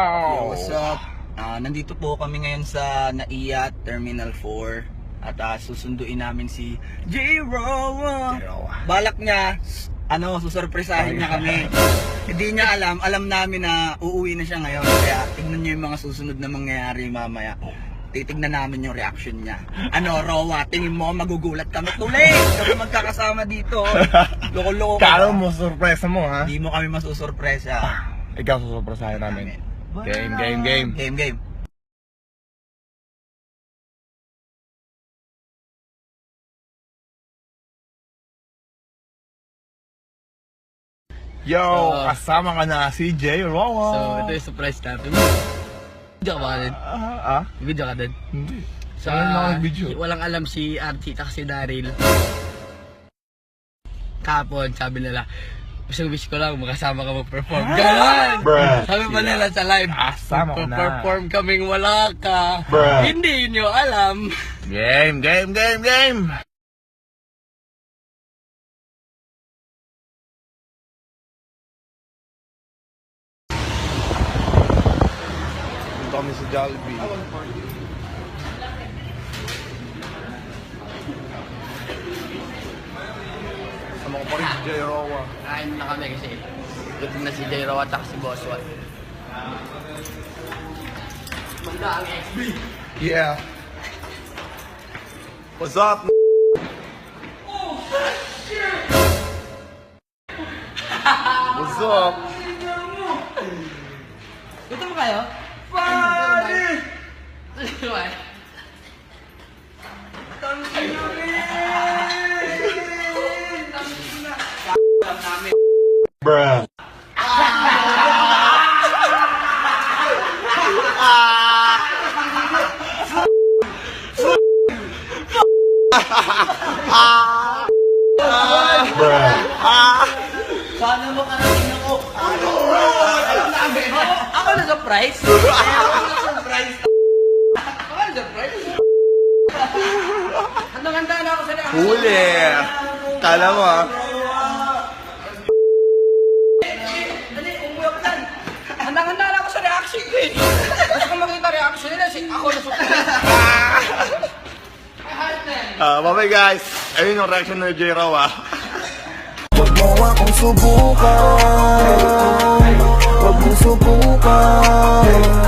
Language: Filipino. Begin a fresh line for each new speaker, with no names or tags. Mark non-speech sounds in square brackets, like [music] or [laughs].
Yo, what's up? Ah, nandito po kami ngayon sa NAIA Terminal 4 at ah, susunduin namin si J-Rowa. Balak niya, ano, susurpresahin niya kami. [laughs] Hindi niya alam, alam namin na uuwi na siya ngayon. Kaya tignan niyo yung mga susunod na mangyayari mamaya. Titignan namin yung reaction niya. Ano, Rowa, tingin mo magugulat kami tuloy. Kami magkakasama dito. [laughs] Loko-loko ka.
Kala mo, surpresa mo ha?
Hindi mo kami masusurpresa.
Ikaw susurpresahin namin. Game, game, game.
Game, game.
Yo,
Oo.
kasama ka na si J. Rowa.
So, ito yung surprise natin. Video ka ba din?
Ah, ah?
Video ka din?
Hindi. Na ako video?
Walang alam si Archie at si Daryl. Kapon, sabi nila, gusto wish ko lang makasama ka mag-perform. Ganon!
Bruh.
Sabi pa nila sa live,
Ah, sama ko na.
perform kaming wala ka.
Bruh.
Hindi nyo alam.
Game, game, game, game. Dito kami sa Jollibee. Sama ko pa rin si J. Rowa.
Kain na kami kasi gutom na si J. Rowa at si Boss Wat. Manda ang XB.
Yeah. What's up? What's up?
Gutom kayo? Pare!
Bruh.
Sana mo karating ako. Ako na surprise? Ako na surprise? Ako na surprise? Handang-handa na ako sa reaction.
Huli. Kala mo ah.
Handang-handa na ako sa reaction ko eh. Tapos kung makita reaction nila, ako na surprise. [laughs] Yan.
Ah, bye guys. Ayun yung reaction ni J. Raw ah.
Huwag mo akong subukan Huwag mo subukan